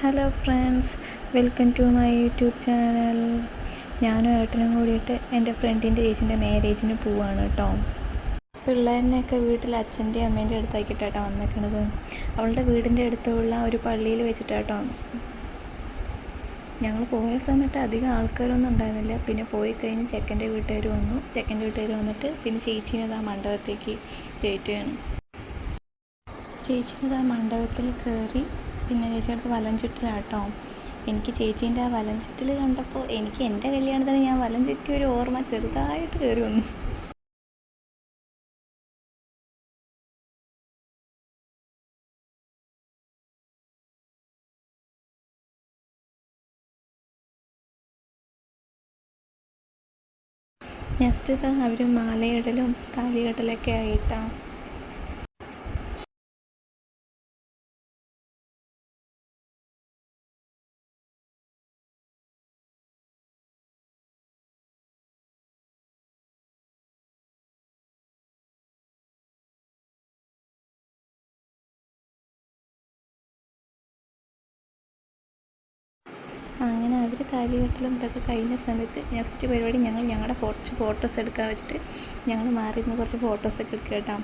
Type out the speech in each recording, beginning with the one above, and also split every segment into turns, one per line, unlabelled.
Hello friends welcome to my YouTube channel. ഞാനും ഏട്ടനും കൂടിയിട്ട് എന്റെ ഫ്രണ്ടിന്റെ ചേച്ചിന്റെ മാരേജിന് പോവാണ് കേട്ടോ പിള്ളേരിനെയൊക്കെ വീട്ടിൽ അച്ഛന്റെ അമ്മേന്റെ അടുത്താക്കിയിട്ടാട്ടോ വന്നിരിക്കുന്നത് അവളുടെ വീടിന്റെ അടുത്തുള്ള ഒരു പള്ളിയിൽ വെച്ചിട്ടാട്ടോ. ഞങ്ങൾ പോയ സമയത്ത് അധികം ആൾക്കാരൊന്നും ഉണ്ടായിരുന്നില്ല. പിന്നെ പോയി കഴിഞ്ഞ് ചെക്കന്റെ വീട്ടുകാർ വന്നു. ചെക്കന്റെ വീട്ടുകാർ വന്നിട്ട് പിന്നെ ചേച്ചീനെ ആ മണ്ഡപത്തേക്ക് കയറ്റുകയാണ്. ചേച്ചിന്റെ ആ മണ്ഡപത്തിൽ കയറി പിന്നെ ചേച്ചിയുടെ അടുത്ത് വലം ചുറ്റിലാട്ടോ. എനിക്ക് ചേച്ചീന്റെ ആ വലം ചുറ്റിൽ കണ്ടപ്പോൾ എനിക്ക് എന്റെ കല്യാണത്തിന് ഞാൻ വലം ചുറ്റി ഒരു ഓർമ്മ ചെറുതായിട്ട് കയറി വന്നു. നെക്സ്റ്റ് ഇത് അവർ മാലയിടലും താലികെട്ടലൊക്കെ ആയിട്ടാണ് അങ്ങനെ അവർ താലികെട്ടലും ഇതൊക്കെ കഴിഞ്ഞ സമയത്ത് നെക്സ്റ്റ് പരിപാടി ഞങ്ങൾ ഞങ്ങളുടെ കുറച്ച് ഫോട്ടോസ് എടുക്കാൻ വെച്ചിട്ട് ഞങ്ങൾ മാറി നിന്ന് കുറച്ച് ഫോട്ടോസൊക്കെ എടുക്കുക കേട്ടോ.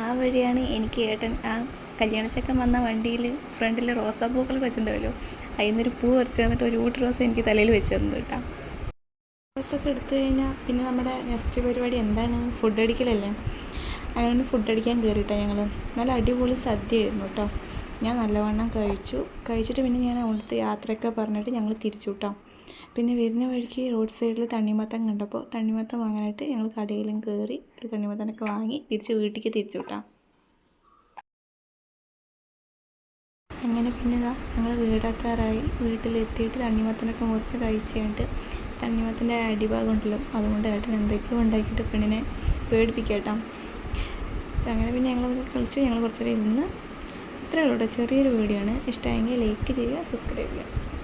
ആ വഴിയാണ് എനിക്ക് ഏട്ടൻ ആ കല്യാണച്ചക്കൻ വന്ന വണ്ടിയിൽ ഫ്രണ്ടിൽ റോസാപ്പൂക്കൾ വെച്ചിട്ടുണ്ടാവല്ലോ. അതിൽ നിന്നൊരു പൂ പറിച്ച് തന്നിട്ട് ഒരു വീട്ട് റോസ് എനിക്ക് തലയിൽ വെച്ച് തന്നു കേട്ടോ. റോസൊക്കെ എടുത്തു കഴിഞ്ഞാൽ പിന്നെ നമ്മുടെ നെക്സ്റ്റ് പരിപാടി എന്താണ്? ഫുഡ് അടിക്കലല്ലേ? അതുകൊണ്ട് ഫുഡ് അടിക്കാൻ കയറിയിട്ടാണ് ഞങ്ങൾ നല്ല അടിപൊളി സദ്യ ആയിരുന്നു കേട്ടോ. ഞാൻ നല്ലവണ്ണം കഴിച്ചു. കഴിച്ചിട്ട് പിന്നെ ഞാൻ അവിടുത്തെ യാത്രയൊക്കെ പറഞ്ഞിട്ട് ഞങ്ങൾ തിരിച്ചു പിന്നെ വരുന്ന വഴിക്ക് റോഡ് സൈഡിൽ തണ്ണിമത്തം കണ്ടപ്പോൾ തണ്ണിമത്തം വാങ്ങാനായിട്ട് ഞങ്ങൾ കടയിലും കയറി ഒരു തണ്ണിമത്തനൊക്കെ വാങ്ങി തിരിച്ച് വീട്ടിലേക്ക് തിരിച്ചു അങ്ങനെ പിന്നെ ഞങ്ങൾ വീടെത്താറായി. വീട്ടിലെത്തിയിട്ട് തണ്ണിമത്തനൊക്കെ മുറിച്ച് കഴിച്ച് കഴിഞ്ഞിട്ട് തണ്ണിമത്തന്റെ അടിഭാഗം ഉണ്ടല്ലോ അതുകൊണ്ട് ഏട്ടൻ എന്തൊക്കെയോ ഉണ്ടാക്കിയിട്ട് പെണ്ണിനെ പേടിപ്പിക്കട്ടോ. അങ്ങനെ പിന്നെ ഞങ്ങൾ കളിച്ച് ഞങ്ങൾ കുറച്ച് നേരം ഇരുന്ന് ഇത്രയേ ഉള്ളൂ കേട്ടോ. ചെറിയൊരു വീഡിയോ ആണ്. ഇഷ്ടമായെങ്കിൽ ലൈക്ക് ചെയ്യുക സബ്സ്ക്രൈബ് ചെയ്യുക.